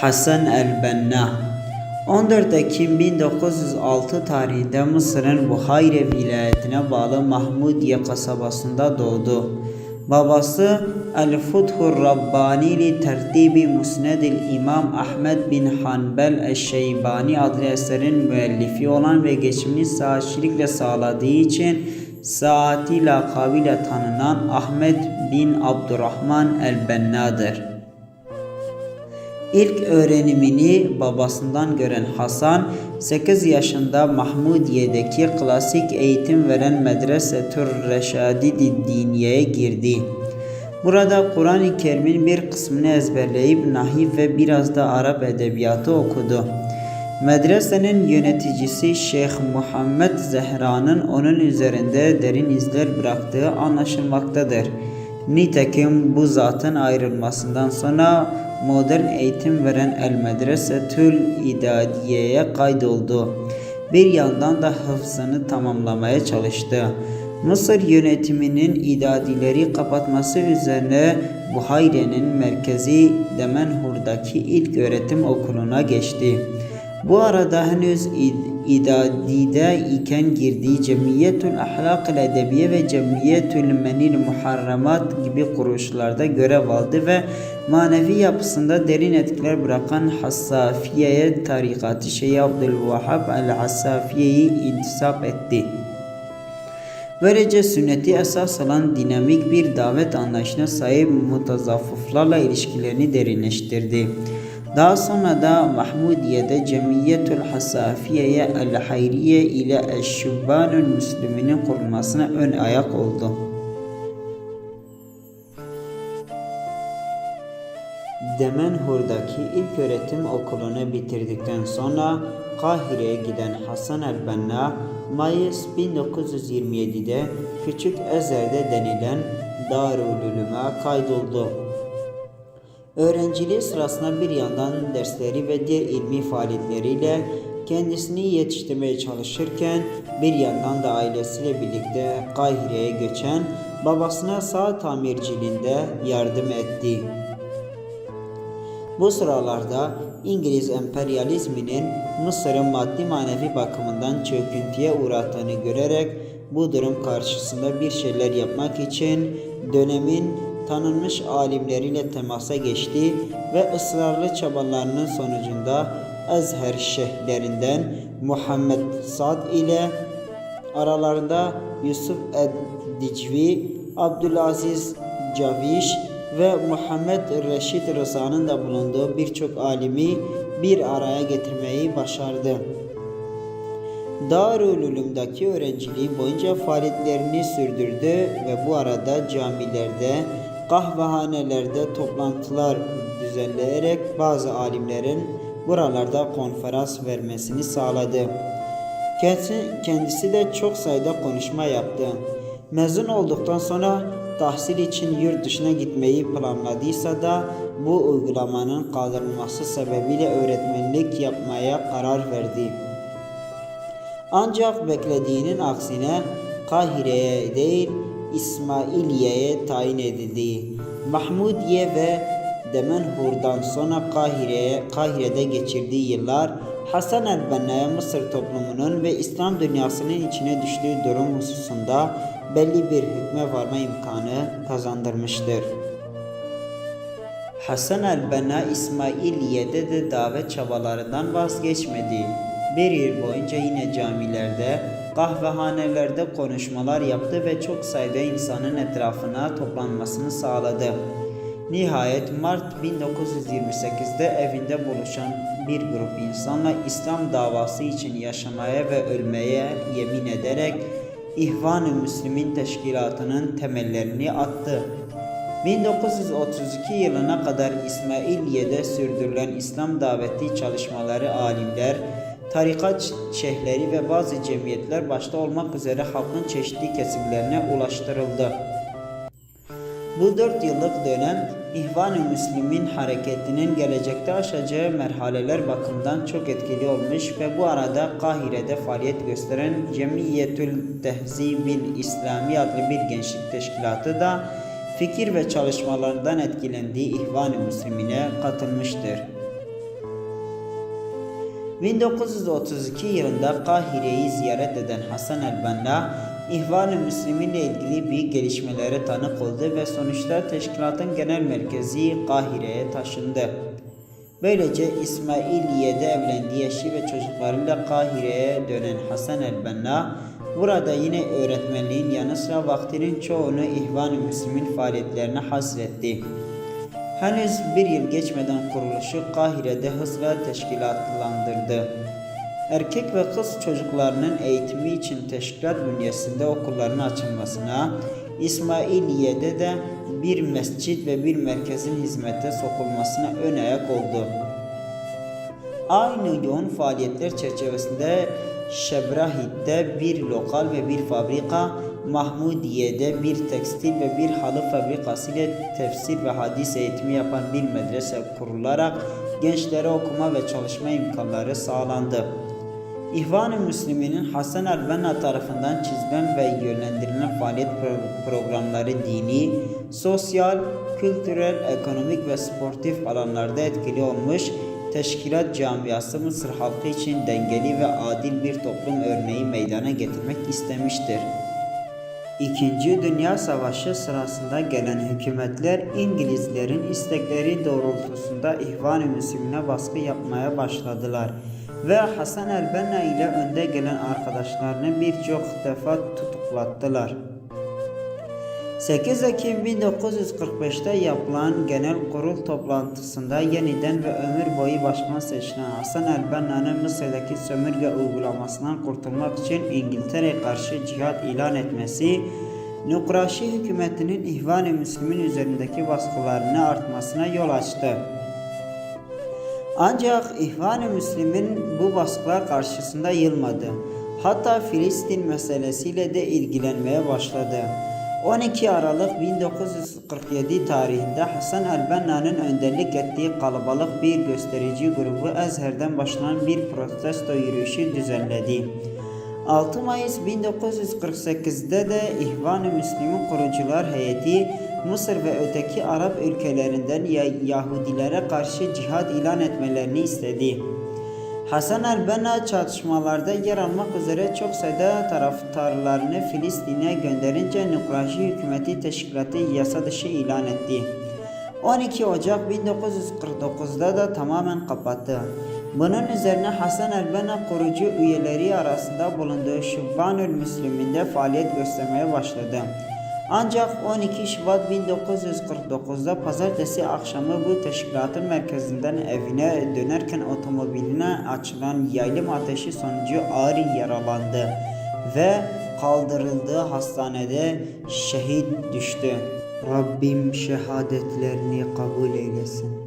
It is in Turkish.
Hasan el-Benna 14 Ekim 1906 tarihinde Mısır'ın Buhayre vilayetine bağlı Mahmudiye kasabasında doğdu. Babası El-Futhur Rabbani li tertibi Musnedil İmam Ahmed bin Hanbel Eşşeybani adlı eserin müellifi olan ve geçimini saatçilikle sağladığı için Saati lakabıyla tanınan Ahmet bin Abdurrahman el-Benna'dır. İlk öğrenimini babasından gören Hasan 8 yaşında Mahmudiye'deki klasik eğitim veren Medresetür Reşadid Diniye'ye girdi. Burada Kur'an-ı Kerim'in bir kısmını ezberleyip nahiv ve biraz da Arap edebiyatı okudu. Medresenin yöneticisi Şeyh Muhammed Zehra'nın onun üzerinde derin izler bıraktığı anlaşılmaktadır. Nitekim bu zatın ayrılmasından sonra modern eğitim veren El Medresetül İdadiye'ye kaydoldu. Bir yandan da hıfzını tamamlamaya çalıştı. Mısır yönetiminin idadileri kapatması üzerine Buhayre'nin merkezi Demenhur'daki ilk öğretim okuluna geçti. Bu arada henüz idadide iken girdiği Cemiyetül Ahlak Edebiye ve Cemiyetül Menil Muharremat gibi kuruluşlarda görev aldı ve manevi yapısında derin etkiler bırakan Hassafiye'ye tarikatı Şeyh Abdülvahhab el-Hassafiye'yi intisap etti. Böylece sünneti esas alan dinamik bir davet anlayışına sahip mutazaffıflarla ilişkilerini derinleştirdi. Daha sonra da Mahmudiye'de Cemiyetül Hasafiye'ye El-Hayriye ile Eşşubbanül Müslüminin kurulmasına ön ayak oldu. Demenhur'daki ilk öğretim okulunu bitirdikten sonra Kahire'ye giden Hasan el-Benna, Mayıs 1927'de Küçük Ezer'de denilen Darülülüm'e kaydoldu. Öğrenciliği sırasında bir yandan dersleri ve diğer ilmi faaliyetleriyle kendisini yetiştirmeye çalışırken bir yandan da ailesiyle birlikte Kahire'ye göçen babasına sağ tamirciliğinde yardım etti. Bu sıralarda İngiliz emperyalizminin Mısır'ı maddi manevi bakımından çöküntüye uğrattığını görerek bu durum karşısında bir şeyler yapmak için dönemin tanınmış alimleriyle temasa geçti ve ısrarlı çabalarının sonucunda Ezher şeyhlerinden Muhammed Sad ile aralarında Yusuf Ed-Dicvi, Abdülaziz Caviş ve Muhammed Reşit Rıza'nın da bulunduğu birçok alimi bir araya getirmeyi başardı. Darülülüm'deki öğrenciliği boyunca faaliyetlerini sürdürdü ve bu arada camilerde, kahvehanelerde toplantılar düzenleyerek bazı alimlerin buralarda konferans vermesini sağladı. Kendisi de çok sayıda konuşma yaptı. Mezun olduktan sonra tahsil için yurt dışına gitmeyi planladıysa da bu uygulamanın kaldırılması sebebiyle öğretmenlik yapmaya karar verdi. Ancak beklediğinin aksine Kahire'ye değil İsmailiye'ye tayin edildi. Mahmudiye ve Demenhur'dan sonra Kahire'ye Kahire'de geçirdiği yıllar Hasan el-Benna'ya Mısır toplumunun ve İslam dünyasının içine düştüğü durum hususunda belli bir hükme varma imkanı kazandırmıştır. Hasan el-Benna İsmailiye'de de davet çabalarından vazgeçmedi. Bir yıl boyunca yine camilerde, kahvehanelerde konuşmalar yaptı ve çok sayıda insanın etrafına toplanmasını sağladı. Nihayet Mart 1928'de evinde buluşan bir grup insanla İslam davası için yaşamaya ve ölmeye yemin ederek İhvan-ı Müslümin Teşkilatı'nın temellerini attı. 1932 yılına kadar İsmailiye'de sürdürülen İslam daveti çalışmaları alimler, tarikat şeyhleri ve bazı cemiyetler başta olmak üzere halkın çeşitli kesimlerine ulaştırıldı. Bu dört yıllık dönem İhvan-ı Müslimin hareketinin gelecekte aşacağı merhaleler bakımından çok etkili olmuş ve bu arada Kahire'de faaliyet gösteren Cemiyetül Tehzibil İslami adlı bir gençlik teşkilatı da fikir ve çalışmalarından etkilendiği İhvan-ı Müslimine katılmıştır. 1932 yılında Kahire'yi ziyaret eden Hasan el-Banna, İhvan-ı Müslümin ile ilgili büyük gelişmelere tanık oldu ve sonuçta teşkilatın genel merkezi Kahire'ye taşındı. Böylece İsmailiye'de evlendiği eşi ve çocuklarıyla Kahire'ye dönen Hasan el-Banna, burada yine öğretmenliğin yanı sıra vaktinin çoğunu İhvan-ı Müslümin faaliyetlerine hasretti. Henüz bir yıl geçmeden kuruluşu Kahire'de hızla teşkilatlandırdı. Erkek ve kız çocuklarının eğitimi için teşkilat bünyesinde okulların açılmasına, İsmailiye'de de bir mescit ve bir merkezin hizmete sokulmasına ön ayak oldu. Aynı yoğun faaliyetler çerçevesinde Şebrahit'te bir lokal ve bir fabrika, Mahmudiye'de bir tekstil ve bir halı fabrikası ile tefsir ve hadis eğitimi yapan bir medrese kurularak gençlere okuma ve çalışma imkanları sağlandı. İhvan-ı Müslümin'in Hasan el-Benna tarafından çizilen ve yönlendirilen faaliyet pro- programları dini, sosyal, kültürel, ekonomik ve sportif alanlarda etkili olmuş, teşkilat camiası Mısır halkı için dengeli ve adil bir toplum örneği meydana getirmek istemiştir. İkinci Dünya Savaşı sırasında gelen hükümetler İngilizlerin istekleri doğrultusunda İhvan-ı Müslümin'e baskı yapmaya başladılar ve Hasan el-Benna ile önde gelen arkadaşlarını birçok defa tutuklattılar. 8 Ekim 1945'te yapılan genel kurul toplantısında yeniden ve ömür boyu başkan seçilen Hasan el-Benna'nın Mısır'daki sömürge uygulamasından kurtulmak için İngiltere'ye karşı cihat ilan etmesi, Nukraşi hükümetinin İhvan-ı Müslümin üzerindeki baskılarını artmasına yol açtı. Ancak İhvan-ı Müslümin bu baskılar karşısında yılmadı. Hatta Filistin meselesiyle de ilgilenmeye başladı. 12 Aralık 1947 tarihinde Hasan el-Benna'nın önderlik ettiği kalabalık bir gösterici grubu Ezher'den başlayan bir protesto yürüyüşü düzenledi. 6 Mayıs 1948'de de İhvan-ı Müslümin kurucular heyeti Mısır ve öteki Arap ülkelerinden Ya- Yahudilere karşı cihad ilan etmelerini istedi. Hasan el-Benna çatışmalarda yer almak üzere çok sayıda taraftarlarını Filistin'e gönderince Nukraşi hükümeti teşkilatı yasa dışı ilan etti. 12 Ocak 1949'da da tamamen kapattı. Bunun üzerine Hasan el-Benna kurucu üyeleri arasında bulunduğu Şubbanül Müslümin'de faaliyet göstermeye başladı. Ancak 12 Şubat 1949'da pazartesi akşamı bu teşkilatın merkezinden evine dönerken otomobiline açılan yaylım ateşi sonucu ağır yaralandı ve kaldırıldığı hastanede şehit düştü. Rabbim şehadetlerini kabul eylesin.